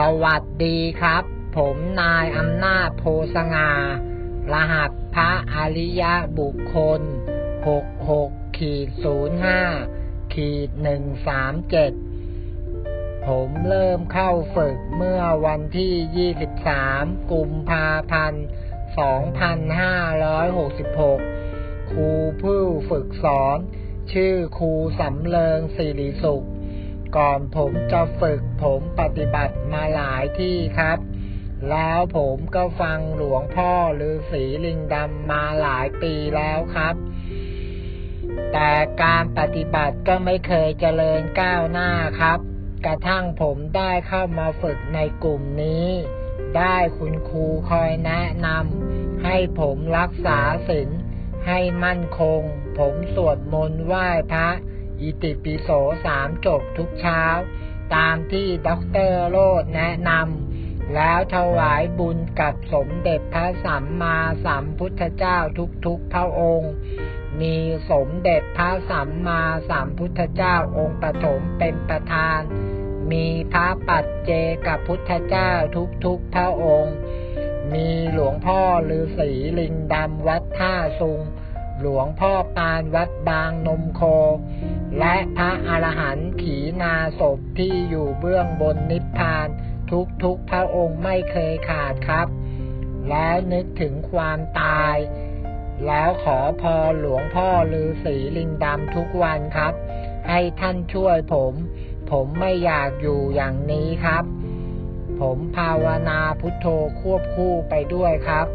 สวัสดีครับ ผมนายอำนาจโพสงา รหัสพระอริยบุคคล 66ขีด05ขีด137 ผมเริ่มเข้าฝึกเมื่อวันที่ 23 กุมภาพันธ์ 2566 ครูผู้ฝึกสอน ชื่อครูสำเริงสิริสุข ก่อนผมจะฝึกผมปฏิบัติมาหลายที่ครับ แล้วผมก็ฟังหลวงพ่อฤาษีลิงดำมาหลายปีแล้วครับ แต่การปฏิบัติก็ไม่เคยเจริญก้าวหน้าครับ กระทั่งผมได้เข้ามาฝึกในกลุ่มนี้ ได้คุณครูคอยแนะนำให้ผมรักษาศีลให้มั่นคง ผมสวดมนต์ไหว้พระ อิติปิโสสามจบทุกเช้า ตามที่ด็อกเตอร์โรดแนะนำแล้วถวายบุญกับสมเด็จพระสัมมาสัมพุทธเจ้าทุกๆพระองค์ มีสมเด็จพระสัมมาสัมพุทธเจ้าองค์ปฐมเป็นประธาน มีพระปัจเจกับพุทธเจ้าทุกๆพระองค์ มีหลวงพ่อฤาษีลิงดำวัดท่าซุงหลวงพ่อปานวัดบางนมโค และพระอรหันต์ขีนาศพที่อยู่เบื้องบนนิพพาน ทุกๆพระองค์ไม่เคยขาดครับ แล้วนึกถึงความตาย แล้วขอพรหลวงพ่อฤาษีลิงดำทุกวันครับ ให้ท่านช่วยผม ผมไม่อยากอยู่อย่างนี้ครับ ผมภาวนาพุทโธควบคู่ไปด้วยครับ